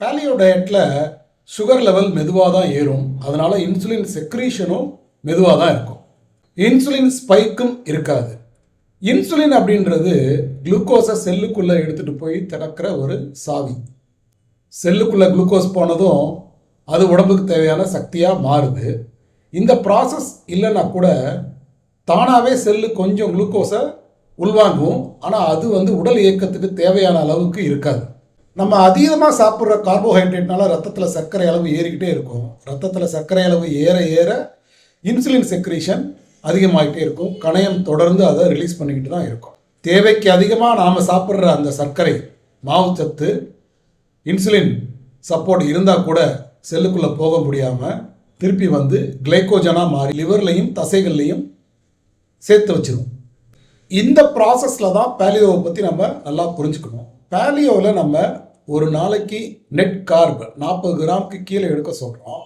Paleo டயட்டில் sugar level மெதுவாக தான் ஏறும். அதனால் இன்சுலின் செக்ரீஷனும் மெதுவாக தான் இருக்கும். இன்சுலின் ஸ்பைக்கும் இருக்காது. இன்சுலின் அப்படின்றது குளுக்கோஸை செல்லுக்குள்ளே எடுத்துகிட்டு போய் திறக்கிற ஒரு சாவி. செல்லுக்குள்ளே குளுக்கோஸ் போனதும் அது உடம்புக்கு தேவையான சக்தியாக மாறுது. இந்த ப்ராசஸ் இல்லைன்னா கூட தானாகவே செல்லு கொஞ்சம் குளுக்கோஸை உள்வாங்கும். ஆனால் அது வந்து உடல் இயக்கத்துக்கு தேவையான அளவுக்கு இருக்காது. நம்ம அதிகமாக சாப்பிட்ற கார்போஹைட்ரேட்னால ரத்தத்தில் சர்க்கரை அளவு ஏறிக்கிட்டே இருக்கும். ரத்தத்தில் சர்க்கரை அளவு ஏற ஏற இன்சுலின் செக்ரீஷன் அதிகமாகிட்டே இருக்கும். கணையம் தொடர்ந்து அதை ரிலீஸ் பண்ணிக்கிட்டு தான் இருக்கும். தேவைக்கு அதிகமாக நாம் சாப்பிட்ற அந்த சர்க்கரை மாவுச்சத்து இன்சுலின் சப்போர்ட் இருந்தால் கூட செல்லுக்குள்ளே போக முடியாமல் திருப்பி வந்து கிளைக்கோஜனாக மாறி லிவர்லையும் தசைகள்லையும் சேர்த்து வச்சிரும். இந்த ப்ராசஸில் தான் பேலியோவை பற்றி நம்ம நல்லா புரிஞ்சுக்கணும். பேலியோவில் நம்ம ஒரு நாளைக்கு நெட் கார்பு நாற்பது கிராமுக்கு கீழே எடுக்க சொல்கிறோம்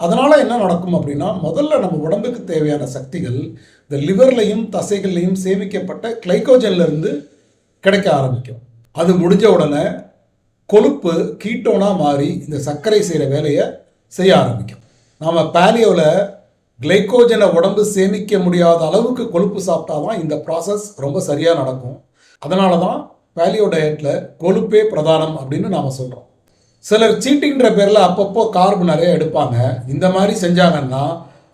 அதனால் என்ன நடக்கும் அப்படின்னா முதல்ல நம்ம உடம்புக்கு தேவையான சக்திகள் இந்த லிவர்லையும் தசைகள்லையும் சேமிக்கப்பட்ட கிளைக்கோஜன்லேருந்து கிடைக்க ஆரம்பிக்கும். அது முடிஞ்ச உடனே கொழுப்பு கீட்டோனாக மாறி இந்த சர்க்கரை செய்கிற வேலையை செய்ய ஆரம்பிக்கும். நாம் பேலியோவில் கிளைக்கோஜனை உடம்பு சேமிக்க முடியாத அளவுக்கு கொழுப்பு சாப்பிட்டா தான் இந்த ப்ராசஸ் ரொம்ப சரியாக நடக்கும். அதனால தான் பேலியோ டயட்டில் கொழுப்பே பிரதானம் அப்படின்னு நாம் சொல்கிறோம் சிலர் சீட்டிங்கிற பேரில் அப்பப்போ கார்பு நிறைய எடுப்பாங்க. இந்த மாதிரி செஞ்சாங்கன்னா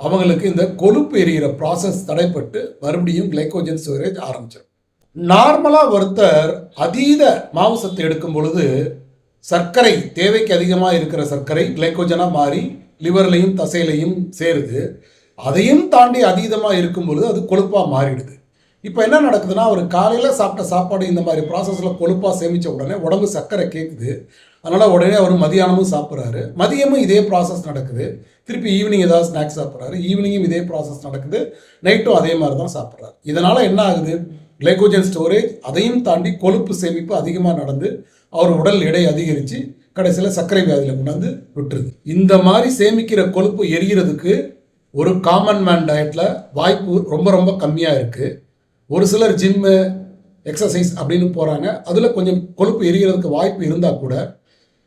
அவங்களுக்கு இந்த கொழுப்பு எரிகிற ப்ராசஸ் தடைப்பட்டு மறுபடியும் கிளைக்கோஜன் ஸ்டோரேஜ் ஆரம்பிச்சிடும் நார்மலாக ஒருத்தர் அதீத மாவுசத்தை எடுக்கும் பொழுது சர்க்கரை தேவைக்கு அதிகமாக இருக்கிற சர்க்கரை கிளைக்கோஜனாக மாறி லிவர்லையும் தசையிலையும் சேருது. அதையும் தாண்டி அதீதமாக இருக்கும் பொழுது அது கொழுப்பாக மாறிடுது. இப்போ என்ன நடக்குதுன்னா அவர் காலையில் சாப்பிட்ட சாப்பாடு இந்த மாதிரி ப்ராசஸில் கொழுப்பாக சேமித்த உடனே உடம்பு சர்க்கரை கேட்குது அதனால் உடனே அவர் மதியானமும் சாப்பிட்றாரு. மதியமும் இதே ப்ராசஸ் நடக்குது. திருப்பி ஈவினிங் ஏதாவது ஸ்நாக்ஸ் சாப்பிட்றாரு. ஈவினிங்கும் இதே ப்ராசஸ் நடக்குது. நைட்டும் அதே மாதிரி தான் சாப்பிட்றாரு. இதனால் என்ன ஆகுது? கிளைகோஜன் ஸ்டோரேஜ் அதையும் தாண்டி கொழுப்பு சேமிப்பு அதிகமாக நடந்து அவர் உடல் எடை அதிகரித்து கடைசியில் சர்க்கரை வியாதியில் கொண்டாந்து விட்டுருது. இந்த மாதிரி சேமிக்கிற கொழுப்பு எரியறதுக்கு ஒரு காமன் மேன் டயட்டில் வாய்ப்பு ரொம்ப ரொம்ப கம்மியாக இருக்குது ஒரு சிலர் ஜிம்மு எக்ஸசைஸ் அப்படின்னு போகிறாங்க அதில் கொஞ்சம் கொழுப்பு எரியறதுக்கு வாய்ப்பு இருந்தால் கூட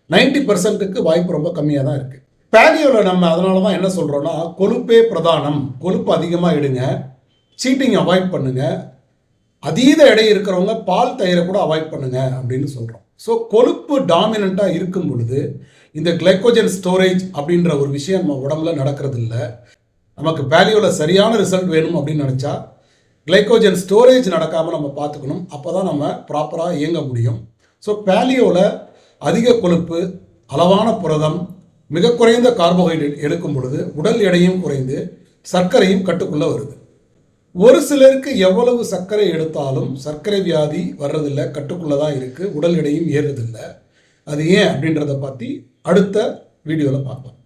நைன்டி பர்சன்ட்டுக்கு வாய்ப்பு ரொம்ப கம்மியாக தான் இருக்குது பேலியோவில் நம்ம அதனால தான் என்ன சொல்கிறோன்னா கொழுப்பே பிரதானம். கொழுப்பு அதிகமாக எடுங்க. சீட்டிங் அவாய்ட் பண்ணுங்கள் அதீத எடை இருக்கிறவங்க பால் தயிரை கூட அவாய்ட் பண்ணுங்க அப்படின்னு சொல்கிறோம் ஸோ கொழுப்பு டாமினண்ட்டாக இருக்கும் பொழுது இந்த கிளைக்கோஜன் ஸ்டோரேஜ் அப்படின்ற ஒரு விஷயம் நம்ம உடம்புல நடக்கிறது இல்லை நமக்கு பேலியோவில் சரியான ரிசல்ட் வேணும் அப்படின்னு நினச்சா கிளைக்கோஜன் ஸ்டோரேஜ் நடக்காமல் நம்ம பார்த்துக்கணும். அப்போ தான் நம்ம ப்ராப்பராக இயங்க முடியும். ஸோ பேலியோவில் அதிக கொழுப்பு அளவான புரதம் மிக குறைந்த கார்போஹைட்ரேட் எடுக்கும் பொழுது உடல் எடையும் குறைந்து சர்க்கரையும் கட்டுக்குள்ளே வருது. ஒரு சிலருக்கு எவ்வளவு சர்க்கரை எடுத்தாலும் சர்க்கரை வியாதி வர்றதில்லை கட்டுக்குள்ளே தான் இருக்குது உடல் எடையும் ஏறுறதில்லை. அது ஏன் அப்படின்றத பற்றி அடுத்த வீடியோவில் பார்ப்போம்.